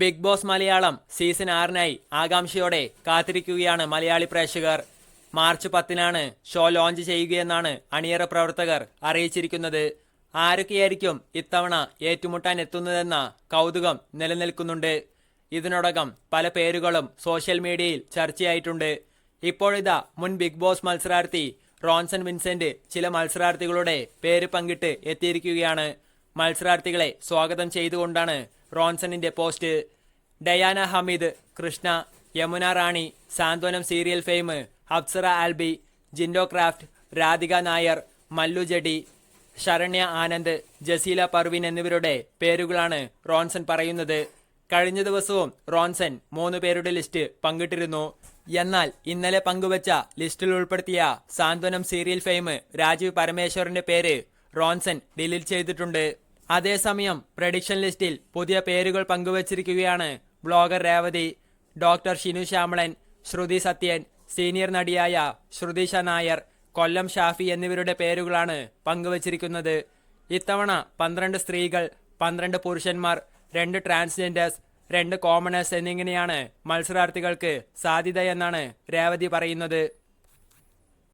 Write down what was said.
Big boss Malayalam season ആറിനായി ആകാംക്ഷയോടെ കാത്തിരിക്കുകയാണ് മലയാളി പ്രേക്ഷകർ. മാർച്ച് പത്തിനാണ് ഷോ ലോഞ്ച് ചെയ്യുകയെന്നാണ് അണിയറ പ്രവർത്തകർ അറിയിച്ചിരിക്കുന്നത്. ആരൊക്കെയായിരിക്കും ഇത്തവണ ഏറ്റുമുട്ടാൻ എത്തുന്നതെന്ന കൗതുകം നിലനിൽക്കുന്നുണ്ട്. ഇതിനോടകം പല പേരുകളും സോഷ്യൽ മീഡിയയിൽ ചർച്ചയായിട്ടുണ്ട്. ഇപ്പോഴിതാ മുൻ ബിഗ് ബോസ് മത്സരാർത്ഥി റോൺസൺ വിൻസെന്റ് ചില മത്സരാർത്ഥികളുടെ പേര് പങ്കിട്ട് എത്തിയിരിക്കുകയാണ്. മത്സരാർത്ഥികളെ സ്വാഗതം ചെയ്തുകൊണ്ടാണ് റോൺസണിന്റെ post. Diana Hameed Krishna Yamuna Rani Santhwanam serial fame Apsara Albi Jinto ക്രാഫ്റ്റ് രാധിക നായർ മല്ലു ജഡി ശരണ്യ ആനന്ദ് ജസീല പർവീൻ എന്നിവരുടെ പേരുകളാണ് റോൺസൺ പറയുന്നത്. കഴിഞ്ഞ ദിവസവും റോൺസൺ മൂന്ന് പേരുടെ ലിസ്റ്റ് പങ്കിട്ടിരുന്നു. എന്നാൽ ഇന്നലെ പങ്കുവച്ച ലിസ്റ്റിൽ ഉൾപ്പെടുത്തിയ സാന്ത്വനം സീരിയൽ ഫെയിം രാജീവ് പരമേശ്വറിന്റെ പേര് റോൺസൺ ഡിലീറ്റ് ചെയ്തിട്ടുണ്ട്. അതേസമയം പ്രഡിക്ഷൻ ലിസ്റ്റിൽ പുതിയ പേരുകൾ പങ്കുവച്ചിരിക്കുകയാണ് blogger Revathi doctor Shinu Shyamalan Sruthi Sathyan senior നടിയായ ശ്രുതിഷ Nair Kollam Shafi എന്നിവരുടെ പേരുകളാണ് പങ്കുവച്ചിരിക്കുന്നത്. ഇത്തവണ പന്ത്രണ്ട് സ്ത്രീകൾ പന്ത്രണ്ട് പുരുഷന്മാർ രണ്ട് ട്രാൻസ്ജെൻഡേഴ്സ് രണ്ട് കോമണേഴ്സ് എന്നിങ്ങനെയാണ് മത്സരാർത്ഥികൾക്ക് സാധ്യതയെന്നാണ് രേവതി പറയുന്നത്.